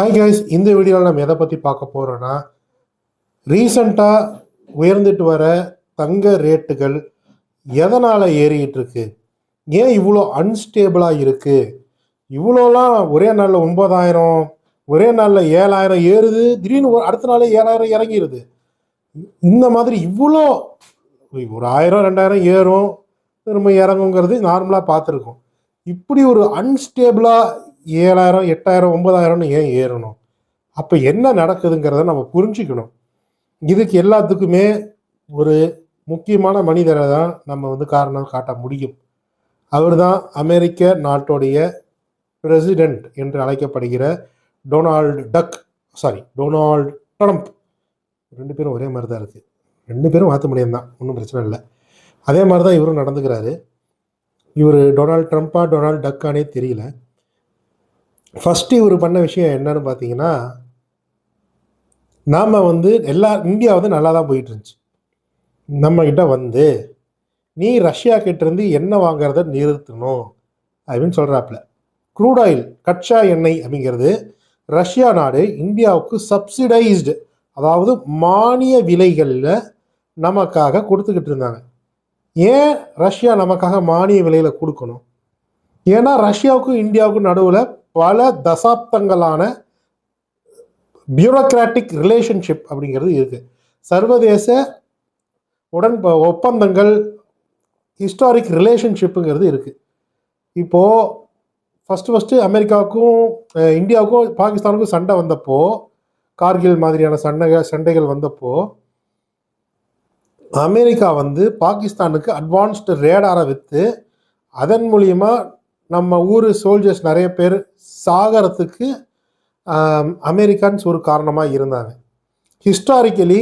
Hi guys இந்த வீடியோவில் நம்ம எதை பற்றி பார்க்க போகிறோன்னா ரீசண்டாக உயர்ந்துட்டு வர தங்க ரேட்டுகள் எதனால் ஏறிக்கிட்டு இருக்கு? ஏன் இவ்வளோ அன்ஸ்டேபிளாக இருக்குது இவ்வளோலாம் ஒரே நாளில் ஒன்பதாயிரம் ஒரே நாளில் ஏழாயிரம் ஏறுது திடீர்னு ஒரு அடுத்த நாளே ஏழாயிரம் இறங்கிடுது இந்த மாதிரி இவ்வளோ ஒரு ஆயிரம் ரெண்டாயிரம் ஏறும் திரும்ப இறங்குங்கிறது நார்மலாக பார்த்துருக்கோம். இப்படி ஒரு அன்ஸ்டேபிளாக ஏழாயிரம் எட்டாயிரம் ஒன்பதாயிரம்னு ஏன் ஏறணும்? அப்போ என்ன நடக்குதுங்கிறத நம்ம புரிஞ்சுக்கணும். இதுக்கு எல்லாத்துக்குமே ஒரு முக்கியமான மனிதரை தான் நம்ம வந்து காரணம் காட்ட முடியும். அவர் தான் அமெரிக்க நாட்டுடைய பிரசிடெண்ட் என்று அழைக்கப்படுகிற Donald duck sorry Donald Trump. ரெண்டு பேரும் ஒரே மாதிரி தான் இருக்குது ரெண்டு பேரும் மாற்ற முடியும் தான் ஒன்றும் பிரச்சனை இல்லை. அதே மாதிரி தான் இவரும் நடந்துக்கிறாரு. இவர் டொனால்ட் ட்ரம்ப்பா டொனால்டு டக்கானே தெரியல. ஃபஸ்ட்டு இவர் பண்ண விஷயம் என்னன்னு பார்த்தீங்கன்னா நாம் வந்து எல்லா இந்தியா வந்து நல்லா தான் போயிட்டு இருந்துச்சு நம்மக்கிட்ட வந்து நீ ரஷ்யா கிட்டேருந்து எண்ணெய் வாங்குறத நிறுத்தணும் அப்படின்னு சொல்கிறாப்புல க்ரூட் ஆயில் கச்சா எண்ணெய் அப்படிங்கிறது ரஷ்யா நாடு இந்தியாவுக்கு சப்சிடைஸ்டு அதாவது மானிய விலைகளில் நமக்காக கொடுத்துக்கிட்டு இருந்தாங்க. ஏன் ரஷ்யா நமக்காக மானிய விலையில் கொடுக்கணும்? ஏன்னா ரஷ்யாவுக்கும் இந்தியாவுக்கும் நடுவில் பல தசாப்தங்களான பியூரோக்ராட்டிக் ரிலேஷன்ஷிப் அப்படிங்கிறது இருக்குது சர்வதேச உடன் ஒப்பந்தங்கள் ஹிஸ்டாரிக் ரிலேஷன்ஷிப்புங்கிறது இருக்குது இப்போது ஃபஸ்ட்டு ஃபஸ்ட்டு அமெரிக்காவுக்கும் இந்தியாவுக்கும் பாகிஸ்தானுக்கும் சண்டை வந்தப்போ கார்கில் மாதிரியான சண்டைகள் சண்டைகள் வந்தப்போ அமெரிக்கா வந்து பாகிஸ்தானுக்கு அட்வான்ஸ்டு ரேடாரை விற்று அதன் மூலியமாக நம்ம ஊர் சோல்ஜர்ஸ் நிறைய பேர் சாகறதுக்கு அமெரிக்கான்ஸ் ஒரு காரணமாக இருந்தாங்க. ஹிஸ்டாரிக்கலி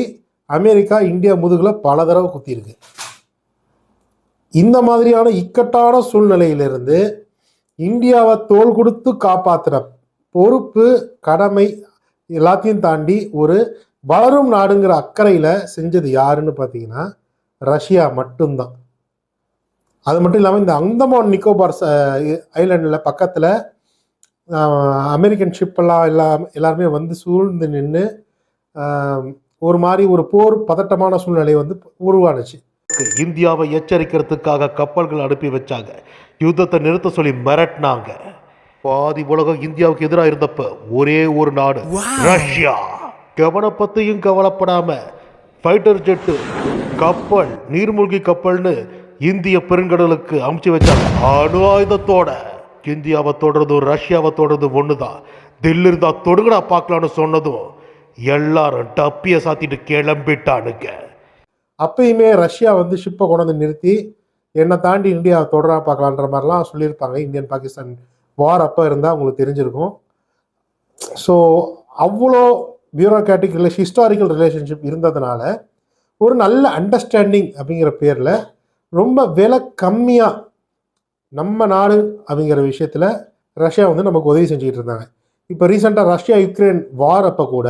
அமெரிக்கா இந்தியா முதுகில் பல தடவை குத்திருக்கு இந்த மாதிரியான இக்கட்டான சூழ்நிலையிலிருந்து இந்தியாவை தோல் கொடுத்து காப்பாற்றுற பொறுப்பு கடமை எல்லாத்தையும் தாண்டி ஒரு வளரும் நாடுங்கிற அக்கறையில் செஞ்சது யாருன்னு பார்த்தீங்கன்னா ரஷ்யா மட்டும்தான். அது மட்டும் இல்லாமல் இந்த அந்தமான் நிக்கோபார் ஐலாண்டில் பக்கத்தில் அமெரிக்கன் ஷிப்பெல்லாம் எல்லாம் எல்லாருமே வந்து சூழ்ந்து நின்று ஒரு மாதிரி ஒரு போர் பதட்டமான சூழ்நிலை வந்து உருவானுச்சு. இந்தியாவை எச்சரிக்கிறதுக்காக கப்பல்கள் அனுப்பி வச்சாங்க. யுத்தத்தை நிறுத்த சொல்லி மிரட்டினாங்க. பாதி உலகம் இந்தியாவுக்கு எதிராக இருந்தப்ப ஒரே ஒரு நாடு ரஷ்யா. கவன பத்தியும் கவலைப்படாம ஃபைட்டர் ஜெட்டு கப்பல் நீர்மூழ்கி கப்பல்னு இந்திய பெருங்கடலுக்கு அமுச்சு வச்சாங்க அணு ஆயுதத்தோட இந்தியாவை தொடர்றதும் ரஷ்யாவை தொடர்றதும் தான் தில்லி இருந்தால் தொடுங்கடா பார்க்கலான்னு சொன்னதும் எல்லாரும் டப்பிய சாத்திட்டு கிளம்பிட்டானுங்க. அப்பயுமே ரஷ்யா வந்து ஷிப்பை கொண்டு வந்து நிறுத்தி என்னை தாண்டி இந்தியாவை தொடரா பார்க்கலான்ற மாதிரிலாம் சொல்லியிருப்பாங்க. இந்தியன் பாகிஸ்தான் வார் அப்போ இருந்தால் உங்களுக்கு தெரிஞ்சிருக்கும். ஸோ அவ்வளோ பியூரோக்ராட்டிக் ரிலேஷன் ஹிஸ்டாரிக்கல் ரிலேஷன்ஷிப் இருந்ததுனால ஒரு நல்ல அண்டர்ஸ்டாண்டிங் அப்படிங்கிற பேரில் ரொம்ப விலை கம்மியாக நம்ம நாடு அப்படிங்கிற விஷயத்தில் ரஷ்யா வந்து நமக்கு உதவி செஞ்சுக்கிட்டு இருந்தாங்க. இப்போ ரீசெண்டாக ரஷ்யா யுக்ரைன் வார் அப்போ கூட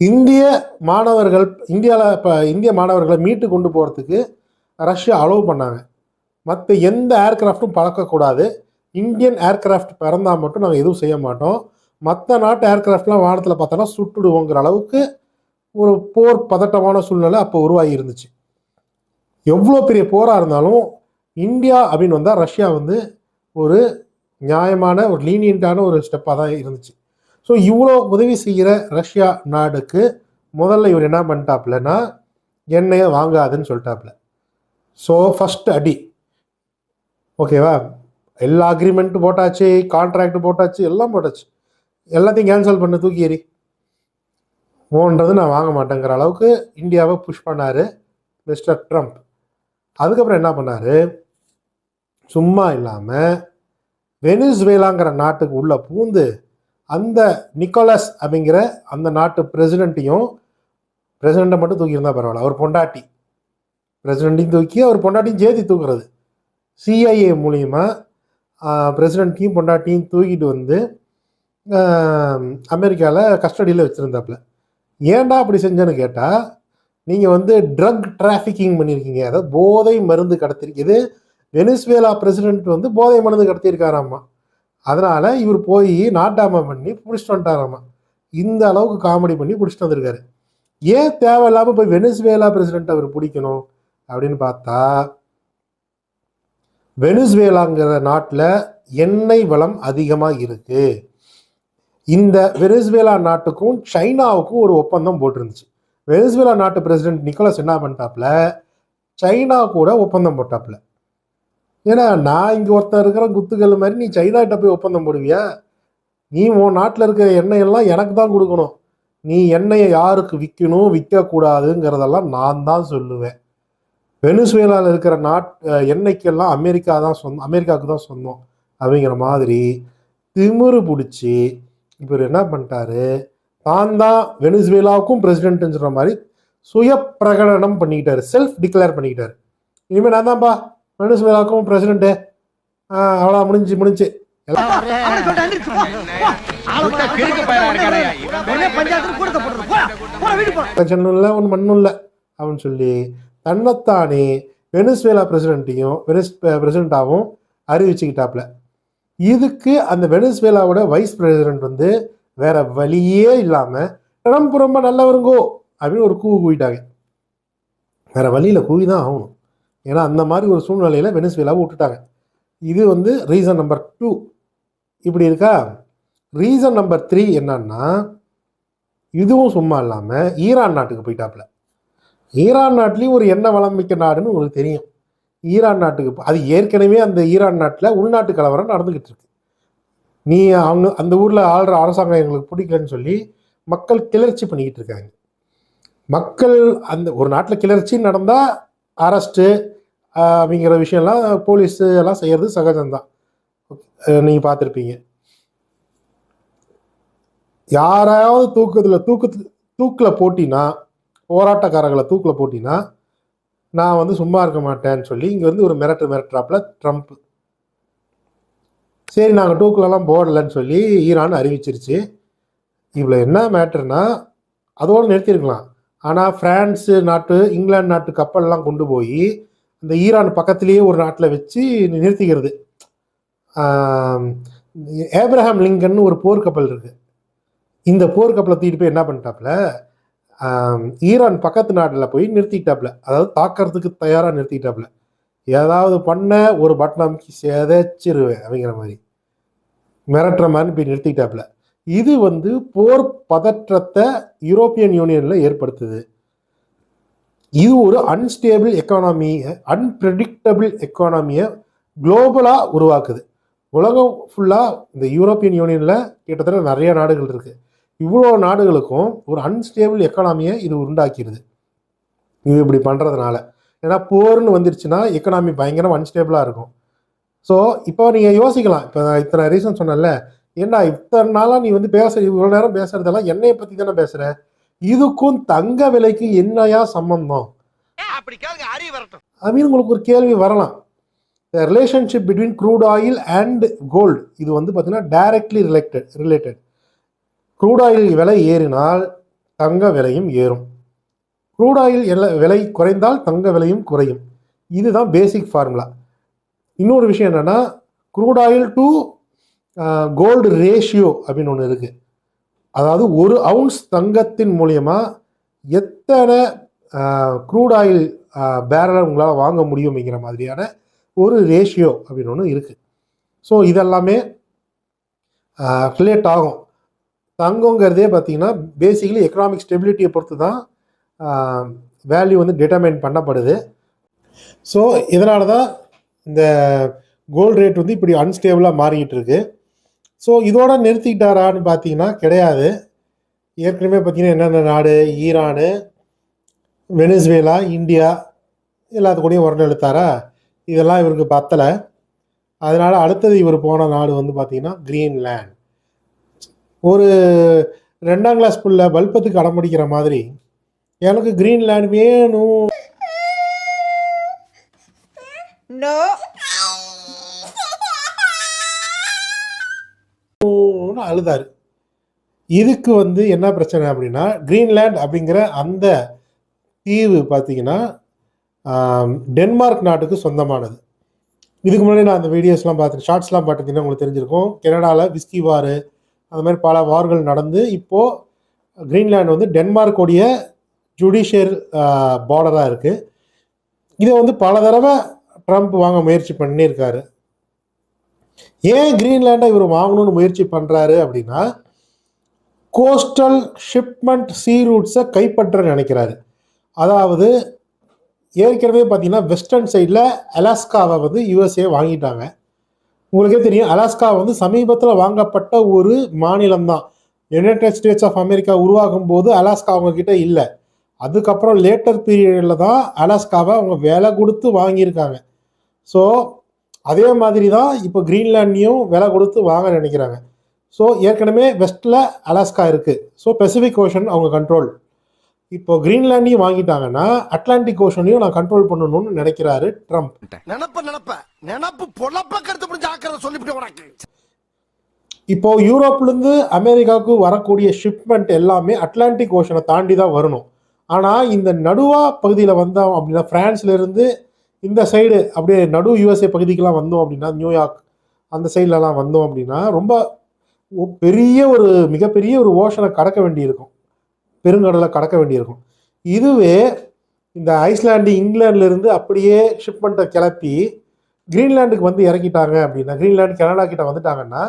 இந்திய மாணவர்கள் இந்தியாவில் இப்போ இந்திய மாணவர்களை மீட்டு கொண்டு போகிறதுக்கு ரஷ்யா அலோவ் பண்ணாங்க. மற்ற எந்த ஏர்கிராஃப்ட்டும் பறக்கக்கூடாது இந்தியன் ஏர்கிராஃப்ட் பிறந்தால் மட்டும் நாங்கள் எதுவும் செய்ய மாட்டோம். மற்ற நாட்டு ஏர்கிராஃப்ட்லாம் வானத்தில் பார்த்தோன்னா சுட்டுடுவோங்கிற அளவுக்கு ஒரு போர் பதட்டமான சூழ்நிலை அப்போ உருவாகி இருந்துச்சு. எவ்வளோ பெரிய போராக இருந்தாலும் இந்தியா அப்படின்னு வந்தால் ரஷ்யா வந்து ஒரு நியாயமான ஒரு லீனியண்ட்டான ஒரு ஸ்டெப்பாக தான் இருந்துச்சு. ஸோ இவ்வளோ உதவி செய்கிற ரஷ்யா நாடுக்கு முதல்ல இவர் என்ன பண்ணிட்டாப்புலன்னா எண்ணெயை வாங்காதுன்னு சொல்லிட்டாப்புல. ஸோ ஃபஸ்ட் அடி. ஓகேவா எல்லா அக்ரிமெண்ட்டும் போட்டாச்சு கான்ட்ராக்ட் போட்டாச்சு எல்லாம் போட்டாச்சு. எல்லாத்தையும் கேன்சல் பண்ண தூக்கி எறி. ஓன்றது நான் வாங்க மாட்டேங்கிற அளவுக்கு இந்தியாவை புஷ் பண்ணார் மிஸ்டர் ட்ரம்ப் அதுக்கப்புறம் என்ன பண்ணார்? சும்மா இல்லாமல் வெனிஸ்வேலாங்கிற நாட்டுக்கு உள்ள பூந்து அந்த நிக்கோலஸ் அப்படிங்கிற அந்த நாட்டு பிரசிடெண்ட்டையும் பிரசிடெண்ட்டை மட்டும் தூக்கியிருந்தால் பரவாயில்ல. அவர் பொண்டாட்டி. பிரசிடெண்ட்டையும் தூக்கி அவர் பொண்டாட்டியும் சேர்த்து தூக்குறது. சிஐஏ மூலியமா பிரசிடெண்ட்டையும் பொண்டாட்டியும் தூக்கிட்டு வந்து அமெரிக்காவில் கஸ்டடியில் வச்சுருந்தாப்புல. ஏன்டா அப்படி செஞ்சேன்னு கேட்டால் நீங்கள் வந்து ட்ரக் டிராஃபிக்கிங் பண்ணியிருக்கீங்க அதாவது போதை மருந்து கடத்திருக்கு இது வெனிசுவேலா பிரசிடென்ட் வந்து போதை மருந்து கடத்தியிருக்காராம்மா அதனால் இவர் போய் நாட்டாமை பண்ணி பிடிச்சிட்டு வந்துட்டாராமா. இந்த அளவுக்கு காமெடி பண்ணி பிடிச்சிட்டு வந்திருக்காரு. ஏன் தேவையில்லாமல் போய் வெனிஸ்வேலா பிரசிடென்ட் அவர் பிடிக்கணும் அப்படின்னு பார்த்தா வெனிஸ்வேலாங்கிற நாட்டில் எண்ணெய் வளம் அதிகமாக இருக்குது இந்த வெனிஸ்வேலா நாட்டுக்கும் சைனாவுக்கும் ஒரு ஒப்பந்தம் போட்டிருந்துச்சு. வெனிசுவேலா நாட்டு பிரசிடென்ட் நிக்கோலஸ் என்ன பண்ணிட்டாப்புல? சைனா கூட ஒப்பந்தம் போட்டாப்புல. ஏன்னா நான் இங்கே ஒருத்தன் இருக்கிற குத்துக்கள் மாதிரி நீ சைனாகிட்ட போய் ஒப்பந்தம் போடுவியா? நீ உன் நாட்டில் இருக்கிற எண்ணெய் எல்லாம் எனக்கு தான் கொடுக்கணும். நீ எண்ணெயை யாருக்கு விற்கணும் விற்கக்கூடாதுங்கிறதெல்லாம் நான் தான் சொல்லுவேன். வெனிசுவேலாவில் இருக்கிற நாட் எண்ணெய்க்கெல்லாம் அமெரிக்கா தான் சொந்தம் அமெரிக்காவுக்கு தான் சொந்தம் அப்படிங்கிற மாதிரி திமிரு பிடிச்சி இவர் என்ன பண்ணிட்டாரு? தான் தான் வெனிசுவேலாவுக்கும் சொல்கிற மாதிரி சுய பிரகடனம் பண்ணிக்கிட்டாரு. Self declare பண்ணிக்கிட்டாரு. இனிமேல் நான் தான்ப்பா வெனிசுவேலாவுக்கும் பிரசிடென்ட்டு. அவ்வளோ முடிஞ்சு முடிஞ்சு. பிரச்சனை இல்லை ஒன்று மண்ணும் இல்லை அப்படின்னு சொல்லி தன்னைத்தானே வெனிசுவேலா பிரசிடென்ட்டையும் வெனிஸ் பிரசிடென்ட்டாகவும் அறிவிச்சுக்கிட்டாப்ல இதுக்கு அந்த வெனிசுவேலாவோட வைஸ் பிரசிடென்ட் வந்து வேற வழியே இல்லாமல் ட்ரம்ப் ரொம்ப நல்லவருங்கோ அப்படின்னு ஒரு கூவு கூவிட்டாங்க. வேற வழியில் கூவி தான் ஆகணும். ஏன்னா அந்த மாதிரி ஒரு சூழ்நிலையில் வெனிஸ்வேலாவை விட்டுட்டாங்க. இது வந்து ரீசன் நம்பர் டூ. இப்படி இருக்கா? ரீசன் நம்பர் த்ரீ என்னன்னா இதுவும் சும்மா இல்லாமல் ஈரான் நாட்டுக்கு போயிட்டாப்புல. ஈரான் நாட்டிலையும் ஒரு எண்ணெய் வளம் மிக்க நாடுன்னு உங்களுக்கு தெரியும். ஈரான் நாட்டுக்கு அது ஏற்கனவே அந்த ஈரான் நாட்டில் உள்நாட்டு கலவரம் நடந்துக்கிட்டு இருக்கு. நீ அவங்க அந்த ஊரில் ஆள்ற அரசாங்கம் எங்களுக்கு பிடிக்கலன்னு சொல்லி மக்கள் கிளர்ச்சி பண்ணிக்கிட்டு இருக்காங்க. மக்கள் அந்த ஒரு நாட்டில் கிளர்ச்சி நடந்தால் அரெஸ்ட்டு அப்படிங்கிற விஷயம்லாம் போலீஸ் எல்லாம் செய்கிறது சகஜம்தான். நீங்கள் பார்த்துருப்பீங்க. யாராவது தூக்கத்தில் தூக்கத்து தூக்கில் போட்டினா போராட்டக்காரர்களை தூக்கில் போட்டினா நான் வந்து சும்மா இருக்க மாட்டேன்னு சொல்லி இங்கே வந்து ஒரு மிரட்டு மிரட்டுறாப்புல ட்ரம்ப் சரி நாங்கள் தூக்கிலலாம் போடலன்னு சொல்லி ஈரான் அறிவிச்சிருச்சு. இவ்வளோ என்ன மேட்டர்னா அதோடு நிறுத்திருக்கலாம். ஆனால் ஃப்ரான்ஸு நாட்டு இங்கிலாந்து நாட்டு கப்பல்லாம் கொண்டு போய் இந்த ஈரான் பக்கத்துலேயே ஒரு நாட்டில் வச்சு நிறுத்திக்கிறது. ஏப்ரஹாம் லிங்கன் ஒரு போர்க்கப்பல் இருக்குது இந்த போர்க்கப்பலை தூக்கிட்டு போய் என்ன பண்ணிட்டாப்புல? ஈரான் பக்கத்து நாட்டில் போய் நிறுத்திட்டாப்புல. அதாவது தாக்கறதுக்கு தயாராக நிறுத்திட்டாப்புல. ஏதாவது பண்ண ஒரு பட்டன் அமைக்கி செதைச்சிருவேன் அப்படிங்கிற மாதிரி. மிரட்டுற மாதிரி போய் நிறுத்திக்கிட்டாப்புல. இது வந்து போர் பதற்றத்தை யூரோப்பியன் யூனியனில் ஏற்படுத்துது. இது ஒரு அன்ஸ்டேபிள் எக்கானமியை அன்பிரடிக்டபிள் எக்கானமியை குளோபலாக உருவாக்குது. உலகம் ஃபுல்லாக இந்த யூரோப்பியன் யூனியனில் கிட்டத்தட்ட நிறைய நாடுகள் இருக்குது இவ்வளோ நாடுகளுக்கும் ஒரு அன்ஸ்டேபிள் எக்கானமியை இது உண்டாக்கிடுது இது இப்படி பண்ணுறதுனால ஏன்னா போர்னு வந்துருச்சுன்னா எக்கனாமி பயங்கரம் அன்ஸ்டேபிளாக இருக்கும். ஸோ இப்போ நீங்கள் யோசிக்கலாம். இப்போ நான் இத்தனை ரீசன் சொன்னேன்ல. ஏன்னா இத்தனை நாளாக நீ வந்து பேச இவ்வளோ நேரம் பேசுறதெல்லாம் எண்ணெயை பற்றி தானே பேசுகிற இதுக்கும் தங்க விலைக்கு என்னையா சம்பந்தம்? வரட்டும். அப்படின்னு உங்களுக்கு ஒரு கேள்வி வரலாம். The relationship between crude oil and gold இது வந்து பார்த்தீங்கன்னா directly related related crude oil விலை ஏறினால் தங்க விலையும் ஏறும். க்ரூட் ஆயில் விலை குறைந்தால் தங்க விலையும் குறையும். இதுதான் பேசிக் ஃபார்முலா இன்னொரு விஷயம் என்னென்னா crude oil to gold ratio அப்படின்னு ஒன்று இருக்குது அதாவது ஒரு அவுன்ஸ் தங்கத்தின் மூலியமாக எத்தனை க்ரூட் ஆயில் பேரலை உங்களால் வாங்க முடியும் அப்படிங்கிற மாதிரியான ஒரு ரேஷியோ அப்படின்னு ஒன்று இருக்குது ஸோ இதெல்லாமே ரிலேட் ஆகும். தங்கங்கிறதே பார்த்தீங்கன்னா பேசிக்கலி எக்கனாமிக் ஸ்டெபிலிட்டியை பொறுத்து தான் வேல்யூ வந்து டிட்டர்மைன் பண்ணப்படுது. ஸோ இதனால தான் இந்த கோல்டு ரேட் வந்து இப்படி அன்ஸ்டேபிளாக மாறிக்கிட்டு இருக்கு ஸோ இதோட நிறுத்திக்கிட்டாரான்னு பார்த்தீங்கன்னா கிடையாது. ஏற்கனவே பார்த்தீங்கன்னா என்னென்ன நாடு? ஈரானு வெனிஸ்வேலா இந்தியா எல்லாத்து கூடயும் இதெல்லாம் இவருக்கு பத்தலை. அதனால் அடுத்தது இவர் போன நாடு வந்து பார்த்திங்கன்னா கிரீன்லேண்ட். ஒரு ரெண்டாம் கிளாஸ் புள்ள பல்பத்துக்கு அடம்பிடிக்கிற மாதிரி எனக்கு கிரீன்லேண்ட் வேணும். அழுதாரு. இதுக்கு வந்து என்ன பிரச்சனை அப்படின்னா கிரீன்லேண்ட் அப்படிங்கிற அந்த தீவு பார்த்தீங்கன்னா டென்மார்க் நாட்டுக்கு சொந்தமானது. இதுக்கு முன்னாடி நான் அந்த வீடியோஸ்லாம் பார்த்து ஷார்ட்ஸ்லாம் பார்த்துட்டீங்கன்னா உங்களுக்கு தெரிஞ்சிருக்கும். கனடாவில் விஸ்கி வார் அந்த மாதிரி பல வார்கள் நடந்து இப்போது கிரீன்லாந்து வந்து டென்மார்க்கோடைய ஜுடிஷியல் பார்டராக இருக்குது இதை வந்து பல தடவை ட்ரம்ப் வாங்க முயற்சி பண்ணியிருக்காரு. ஏன் கிரீன்லேண்டை இவர் வாங்கணும்னு முயற்சி பண்ணுறாரு அப்படின்னா கோஸ்டல் ஷிப்மெண்ட் சீ ரூட்ஸை கைப்பற்ற நினைக்கிறாரு. அதாவது ஏற்கனவே பார்த்தீங்கன்னா வெஸ்டர்ன் சைடில் அலாஸ்காவை வந்து யுஎஸ்ஏ வாங்கிட்டாங்க. உங்களுக்கே தெரியும் அலாஸ்கா வந்து சமீபத்தில் வாங்கப்பட்ட ஒரு மாநிலம் தான் யுனைடெட் ஸ்டேட்ஸ் ஆஃப் அமெரிக்கா உருவாகும் போது அலாஸ்கா அவங்கக்கிட்ட இல்லை. அதுக்கப்புறம் லேட்டர் பீரியடில் தான் அலாஸ்காவை அவங்க விலை கொடுத்து வாங்கியிருக்காங்க. ஸோ அதே மாதிரி தான் இப்போ கிரீன்லாண்டையும் விலை கொடுத்து வாங்க நினைக்கிறாங்க. ஸோ ஏற்கனவே வெஸ்ட்டில் அலாஸ்கா இருக்குது ஸோ பெசிபிக் ஓஷன் அவங்க கண்ட்ரோல் இப்போ கிரீன்லாண்டையும் வாங்கிட்டாங்கன்னா அட்லாண்டிக் ஓஷனையும் நான் கண்ட்ரோல் பண்ணணும்னு நினைக்கிறாரு ட்ரம்ப் நினப்ப நினப்ப. நினப்பு பொழப்ப கருத்து முடிஞ்சு ஆக்கிறத சொல்லிவிட்டு உனக்கு. இப்போ யூரோப்லேருந்து அமெரிக்காவுக்கு வரக்கூடிய ஷிப்மெண்ட் எல்லாமே அட்லாண்டிக் ஓஷனை தாண்டி தான் வரணும். ஆனால் இந்த நடுவா பகுதியில் வந்தோம் அப்படின்னா ஃப்ரான்ஸ்லேருந்து இந்த சைடு அப்படியே நடு யூஎஸ்ஏ பகுதிக்கெலாம் வந்தோம் அப்படின்னா நியூயார்க் அந்த சைட்லலாம் வந்தோம் அப்படின்னா ரொம்ப பெரிய ஒரு மிகப்பெரிய ஒரு ஓஷனை கடக்க வேண்டியிருக்கும். பெருங்கடலை கடக்க வேண்டியிருக்கும். இதுவே இந்த ஐஸ்லாண்டு இங்கிலாந்துலேருந்து அப்படியே ஷிப்மெண்ட்டை கிளப்பி கிரீன்லாண்டுக்கு வந்து இறக்கிட்டாங்க அப்படின்னா கிரீன்லாந்து கனடா கிட்ட வந்துட்டாங்கன்னா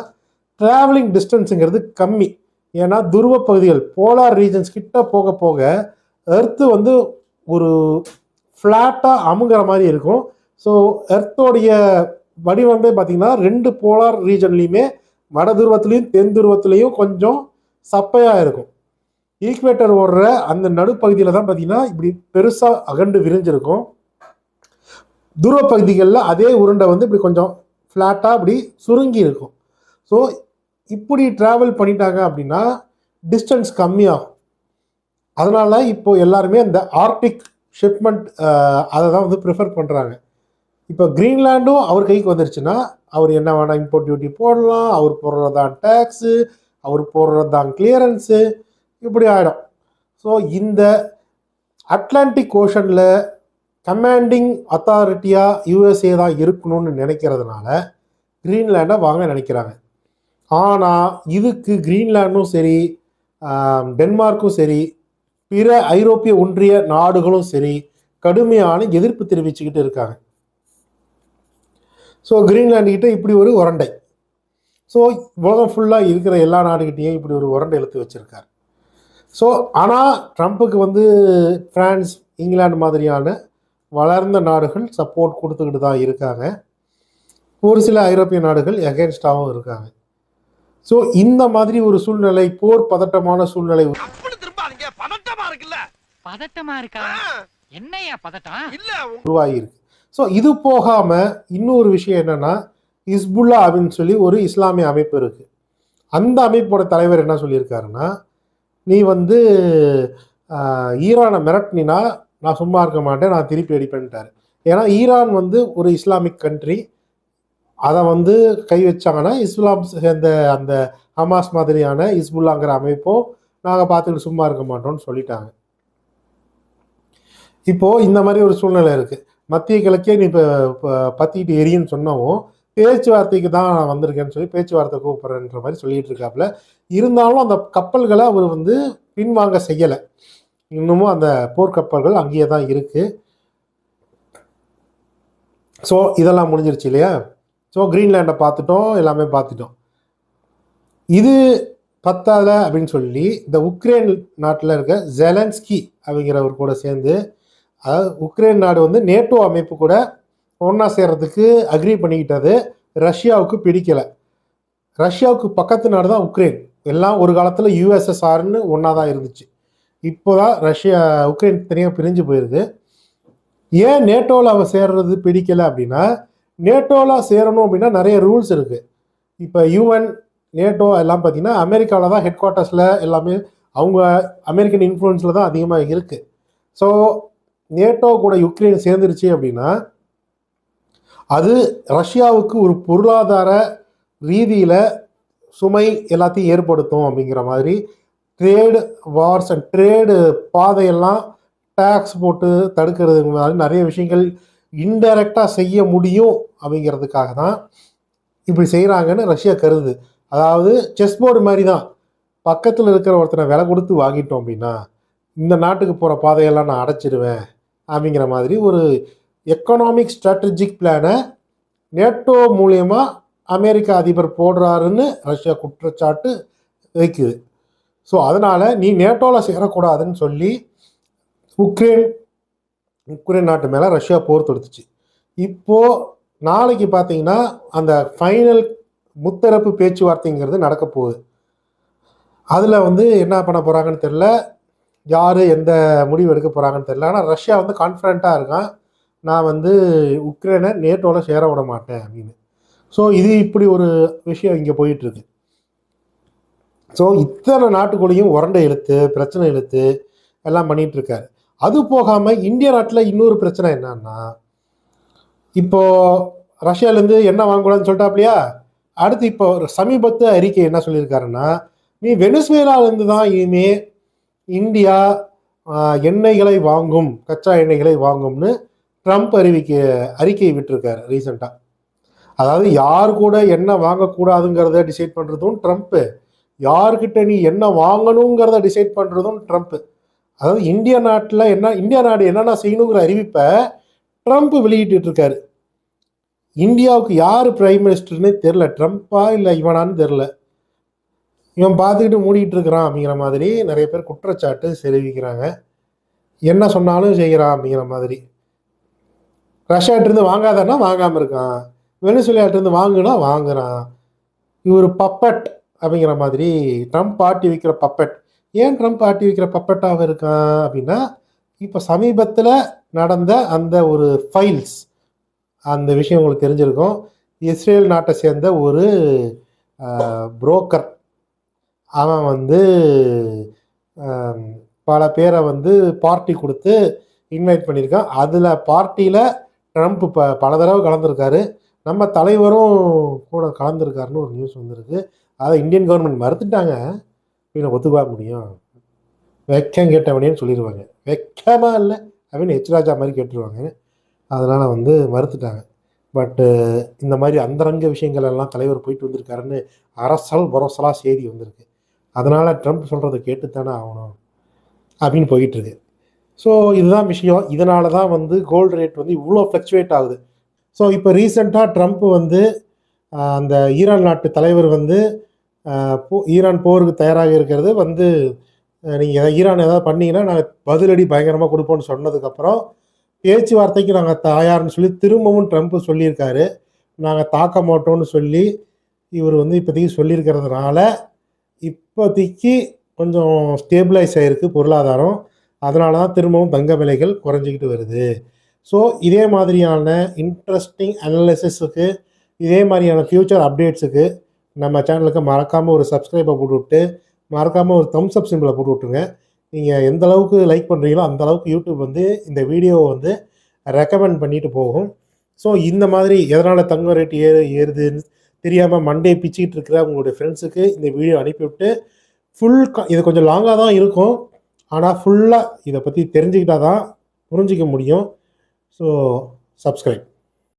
ட்ராவலிங் டிஸ்டன்ஸுங்கிறது கம்மி. ஏன்னா துருவ பகுதிகள் போலார் ரீஜன்ஸ் கிட்ட போக போக எர்த்து வந்து ஒரு ஃப்ளாட்டாக அமுங்கிற மாதிரி இருக்கும். ஸோ எர்த்தோடைய வடிவமே பார்த்தீங்கன்னா ரெண்டு போலார் ரீஜன்லேயுமே வட துருவத்துலேயும் தென் துருவத்துலேயும் கொஞ்சம் சப்பையாக இருக்கும். ஈக்குவேட்டர் ஓடுற அந்த நடுப்பகுதியில் தான் பார்த்தீங்கன்னா இப்படி பெருசாக அகண்டு விரிஞ்சிருக்கும். துருவ பகுதிகளில் அதே உருண்டை வந்து இப்படி கொஞ்சம் ஃப்ளாட்டாக இப்படி சுருங்கி இருக்கும். ஸோ இப்படி ட்ராவல் பண்ணிட்டாங்க அப்படின்னா டிஸ்டன்ஸ் கம்மியாகும். அதனால் இப்போது எல்லாருமே அந்த ஆர்டிக் ஷிப்மெண்ட் அதை தான் வந்து ப்ரிஃபர் பண்ணுறாங்க இப்போ க்ரீன்லேண்டும் அவர் கைக்கு வந்துருச்சுன்னா அவர் என்ன வேணால் இம்போர்ட் டியூட்டி போடலாம் அவர் போடுறது தான் டேக்ஸு அவர் போடுறது தான் கிளியரன்ஸு இப்படி ஆகிடும் ஸோ இந்த அட்லாண்டிக் ஓஷனில் கமாண்டிங் அத்தாரிட்டியாக யூஎஸ்ஏ தான் இருக்கணும்னு நினைக்கிறதுனால க்ரீன்லேண்டை வாங்க நினைக்கிறாங்க. ஆனால் இதுக்கு க்ரீன்லேண்டும் சரி டென்மார்க்கும் சரி பிற ஐரோப்பிய ஒன்றிய நாடுகளும் சரி கடுமையான எதிர்ப்பு தெரிவிச்சுக்கிட்டு இருக்காங்க. ஸோ கிரீன்லாண்டுக்கிட்ட இப்படி ஒரு உரண்டை. ஸோ உலகம் ஃபுல்லாக இருக்கிற எல்லா நாடுகிட்டையும் இப்படி ஒரு உரண்டை இழுத்து வச்சிருக்காரு. ஸோ ஆனால் ட்ரம்ப்புக்கு வந்து ஃப்ரான்ஸ் இங்கிலாந்து மாதிரியான வளர்ந்த நாடுகள் சப்போர்ட் கொடுத்துக்கிட்டு தான் இருக்காங்க. ஒரு சில ஐரோப்பிய நாடுகள் எகேன்ஸ்டாகவும் இருக்காங்க. ஸோ இந்த மாதிரி ஒரு சூழ்நிலை போர் பதட்டமான சூழ்நிலை அப்படி திரும்பாதீங்க பதட்டமா இருக்குல்ல பதட்டமா இருக்கா? என்னையா பதட்டம்? இல்ல உருவாகியிருக்கு. ஸோ இது போகாமல் இன்னொரு விஷயம் என்னன்னா இஸ்புல்லா அப்படின்னு சொல்லி ஒரு இஸ்லாமிய அமைப்பு இருக்குது அந்த அமைப்போட தலைவர் என்ன சொல்லியிருக்காருன்னா நீ வந்து ஈரானை மிரட்டினா நான் சும்மா இருக்க மாட்டேன் நான் திருப்பி அடிப்பேன்ட்டார் ஏன்னா ஈரான் வந்து ஒரு இஸ்லாமிக் கண்ட்ரி அதை வந்து கை வச்சாங்கன்னா இஸ்லாம் சேர்ந்த அந்த ஹமாஸ் மாதிரியான இஸ்புல்லாங்கிற அமைப்பும் நாங்கள் பார்த்துக்கிட்டு சும்மா இருக்க மாட்டோம்னு சொல்லிட்டாங்க. இப்போ இந்த மாதிரி ஒரு சூழ்நிலை இருக்கு. மத்திய கிழக்கே நீ இப்போ பத்திட்டு எரியுன்னு சொன்னவும் பேச்சுவார்த்தைக்கு தான் நான் வந்திருக்கேன்னு சொல்லி பேச்சுவார்த்தை கூப்பிட்றேன்ற மாதிரி சொல்லிட்டு இருக்காப்புல இருந்தாலும் அந்த கப்பல்களை அவர் வந்து பின்வாங்க செய்யலை. இன்னமும் அந்த போர்க்கப்பல்கள் அங்கேயே தான் இருக்கு. ஸோ இதெல்லாம் முடிஞ்சிருச்சு இல்லையா? ஸோ கிரீன்லேண்டை பார்த்துட்டோம் எல்லாமே பார்த்துட்டோம். இது பத்தாத அப்படின்னு சொல்லி இந்த உக்ரைன் நாட்டில் இருக்க ஜெலன்ஸ்கி அப்படிங்கிறவர் கூட சேர்ந்து அதாவது உக்ரைன் நாடு வந்து நேட்டோ அமைப்பு கூட ஒன்றா சேர்கிறதுக்கு அக்ரி பண்ணிக்கிட்டது. ரஷ்யாவுக்கு பிடிக்கலை. ரஷ்யாவுக்கு பக்கத்து நாடு தான் உக்ரைன். எல்லாம் ஒரு காலத்தில் யூஎஸ்எஸ்ஆர்னு ஒன்றா தான் இருந்துச்சு. இப்போ தான் ரஷ்யா உக்ரைன் தனியாக பிரிஞ்சு போயிடுது ஏன் நேட்டோவில் அவன் சேர்றது பிடிக்கலை அப்படின்னா நேட்டோவில் சேரணும் அப்படின்னா நிறைய ரூல்ஸ் இருக்குது இப்போ யூஎன் நேட்டோ எல்லாம் பார்த்தீங்கன்னா அமெரிக்காவில் தான் ஹெட் குவார்ட்டர்ஸில் எல்லாமே அவங்க அமெரிக்கன் இன்ஃப்ளூயன்ஸில் தான் அதிகமாக இருக்குது ஸோ நேட்டோ கூட யுக்ரைன் சேர்ந்துருச்சு அப்படின்னா அது ரஷ்யாவுக்கு ஒரு பொருளாதார ரீதியில் சுமை எல்லாத்தையும் ஏற்படுத்தும் அப்படிங்கிற மாதிரி ட்ரேடு வார்ஸ் அண்ட் ட்ரேடு பாதையெல்லாம் டேக்ஸ் போட்டு தடுக்கிறது மாதிரி நிறைய விஷயங்கள் இன்டைரக்டாக செய்ய முடியும் அப்படிங்கிறதுக்காக தான் இப்படி செய்கிறாங்கன்னு ரஷ்யா கருது. அதாவது செஸ் போர்டு மாதிரி தான் பக்கத்தில் இருக்கிற ஒருத்தனை விலை கொடுத்து வாங்கிட்டோம் அப்படின்னா இந்த நாட்டுக்கு போகிற பாதையெல்லாம் நான் அடைச்சிடுவேன் அப்படிங்கிற மாதிரி ஒரு எக்கனாமிக் ஸ்ட்ராட்டஜிக் பிளானை நேட்டோ மூலயமா அமெரிக்க அதிபர் போடுறாருன்னு ரஷ்யா குற்றச்சாட்டு வைக்குது ஸோ அதனால் நீ நேட்டோவில் சேரக்கூடாதுன்னு சொல்லி உக்ரைன் உக்ரைன் நாட்டு மேலே ரஷ்யா போர் தொடுத்துச்சு. இப்போது நாளைக்கு பார்த்தீங்கன்னா அந்த ஃபைனல் முத்தரப்பு பேச்சுவார்த்தைங்கிறது நடக்க போகுது. அதில் வந்து என்ன பண்ண போகிறாங்கன்னு தெரில யார் எந்த முடிவு எடுக்க போகிறாங்கன்னு தெரில ஆனால் ரஷ்யா வந்து கான்ஃபிடண்ட்டாக இருக்கான். நான் வந்து உக்ரைனை நேட்டோவில் சேர விட மாட்டேன் அப்படின்னு. ஸோ இது இப்படி ஒரு விஷயம் இங்கே போயிட்டுருக்கு. ஸோ இத்தனை நாட்டுக்குள்ளேயும் உரண்டை இழுத்து பிரச்சனை இழுத்து எல்லாம் பண்ணிகிட்ருக்காரு அது போகாமல் இந்திய நாட்டில் இன்னொரு பிரச்சனை என்னன்னா இப்போ ரஷ்யாவிலேருந்து என்ன வாங்கக்கூடாதுன்னு சொல்லிட்டாப்லையா? அடுத்து இப்போ ஒரு சமீபத்து அறிக்கை என்ன சொல்லியிருக்காருன்னா நீ வெனிசுவேலாவிலேருந்து தான் இனிமேல் இந்தியா எண்ணெய்களை வாங்கும் கச்சா எண்ணெய்களை வாங்கும்னு ட்ரம்ப் அறிவிக்க அறிக்கை விட்டிருக்காரு ரீசெண்டாக அதாவது யார் கூட என்ன வாங்கக்கூடாதுங்கிறத டிசைட் பண்ணுறதும் ட்ரம்ப்பு. யார்கிட்ட நீ என்ன வாங்கணுங்கிறத டிசைட் பண்ணுறதும் ட்ரம்ப்பு. அதாவது இந்திய நாட்டில் என்ன இந்தியா நாடு என்னென்ன செய்யணுங்கிற அறிவிப்பை ட்ரம்ப் வெளியிட்டு இருக்காரு இந்தியாவுக்கு யார் பிரைம் மினிஸ்டர்னே தெரில ட்ரம்ப்பா இல்லை இவனான்னு தெரில இவன் பார்த்துக்கிட்டு மூடிக்கிட்டு இருக்கிறான் அப்படிங்கிற மாதிரி நிறைய பேர் குற்றச்சாட்டு தெரிவிக்கிறாங்க. என்ன சொன்னாலும் செய்கிறான் அப்படிங்கிற மாதிரி. ரஷ்யாட்டிருந்து வாங்காதன்னா வாங்காமல் இருக்கான். வெனிசுலாட்டிருந்து வாங்குனா வாங்குறான். இவர் பப்பட் அப்படிங்கிற மாதிரி ட்ரம்ப் ஆட்டி வைக்கிற பப்பட் ஏன் ட்ரம்ப் ஆட்டி வைக்கிற பப்பட்டாக இருக்கான் அப்படின்னா இப்போ சமீபத்தில் நடந்த அந்த ஒரு ஃபைல்ஸ் அந்த விஷயம் உங்களுக்கு தெரிஞ்சிருக்கும். இஸ்ரேல் நாட்டை சேர்ந்த ஒரு புரோக்கர் அவன் வந்து பல பேரை வந்து பார்ட்டி கொடுத்து இன்வைட் பண்ணியிருக்கான். அதில் பார்ட்டியில் ட்ரம்ப் ப பல தடவை கலந்துருக்காரு. நம்ம தலைவரும் கூட கலந்துருக்காருன்னு ஒரு நியூஸ் வந்திருக்கு. அதை இந்தியன் கவர்மெண்ட் மறுத்துட்டாங்க. இவனை ஒத்துக்க முடியும்? வெக்கம் கேட்டவனேன்னு சொல்லிடுவாங்க வெக்கமாக இல்லை. அப்படின்னு எச் ராஜா மாதிரி கேட்டுருவாங்க. அதனால் வந்து மறுத்துட்டாங்க. பட்டு இந்த மாதிரி அந்தரங்க விஷயங்கள் எல்லாம் தலைவர் போயிட்டு வந்திருக்காருன்னு அரசல் பரோசலாக செய்தி வந்திருக்கு. அதனால் ட்ரம்ப் சொல்கிறத கேட்டுத்தானே ஆகணும் அப்படின்னு போயிட்டுருக்கு. ஸோ இதுதான் விஷயம். இதனால தான் வந்து கோல்டு ரேட் வந்து இவ்வளோ ஃப்ளக்சுவேட் ஆகுது. ஸோ இப்போ ரீசெண்டாக ட்ரம்ப் வந்து அந்த ஈரான் நாட்டு தலைவர் வந்து போ- ஈரான் போருக்கு தயாராக இருக்கிறது வந்து நீங்கள் ஈரான் ஏதாவது பண்ணிங்கன்னா நாங்கள் பதிலடி பயங்கரமாக கொடுப்போம்னு சொன்னதுக்கப்புறம் பேச்சுவார்த்தைக்கு நாங்கள் தயார்னு சொல்லி திரும்பவும் ட்ரம்ப் சொல்லியிருக்காரு. நாங்கள் தாக்க மாட்டோம்னு சொல்லி இவர் வந்து இப்போதைக்கு சொல்லியிருக்கிறதுனால இப்போதைக்கு கொஞ்சம் ஸ்டேபிளைஸ் ஆகிருக்கு பொருளாதாரம். அதனால தான் திரும்பவும் தங்க விலைகள் குறைஞ்சிக்கிட்டு வருது. ஸோ இதே மாதிரியான இன்ட்ரெஸ்டிங் அனலிசிஸுக்கு இதே மாதிரியான ஃப்யூச்சர் அப்டேட்ஸுக்கு நம்ம சேனலுக்கு மறக்காமல் ஒரு சப்ஸ்கிரைபை போட்டு விட்டு மறக்காமல் ஒரு தம்ஸ் அப் சிம்பிளை போட்டு விட்டுருங்க. நீங்கள் எந்த அளவுக்கு லைக் பண்ணுறீங்களோ அந்த அளவுக்கு யூடியூப் வந்து இந்த வீடியோவை வந்து ரெக்கமெண்ட் பண்ணிட்டு போகும். ஸோ இந்த மாதிரி எதனால் தங்கம் ரேட் ஏறு ஏறுதுன்னு தெரியாமல் மண்டே பிச்சுக்கிட்டு இருக்கிற உங்களுடைய ஃப்ரெண்ட்ஸுக்கு இந்த வீடியோ அனுப்பிவிட்டு ஃபுல் இது கொஞ்சம் லாங்காக தான் இருக்கும். ஆனால் ஃபுல்லாக இதை பற்றி தெரிஞ்சுக்கிட்டால் தான் புரிஞ்சிக்க முடியும். So subscribe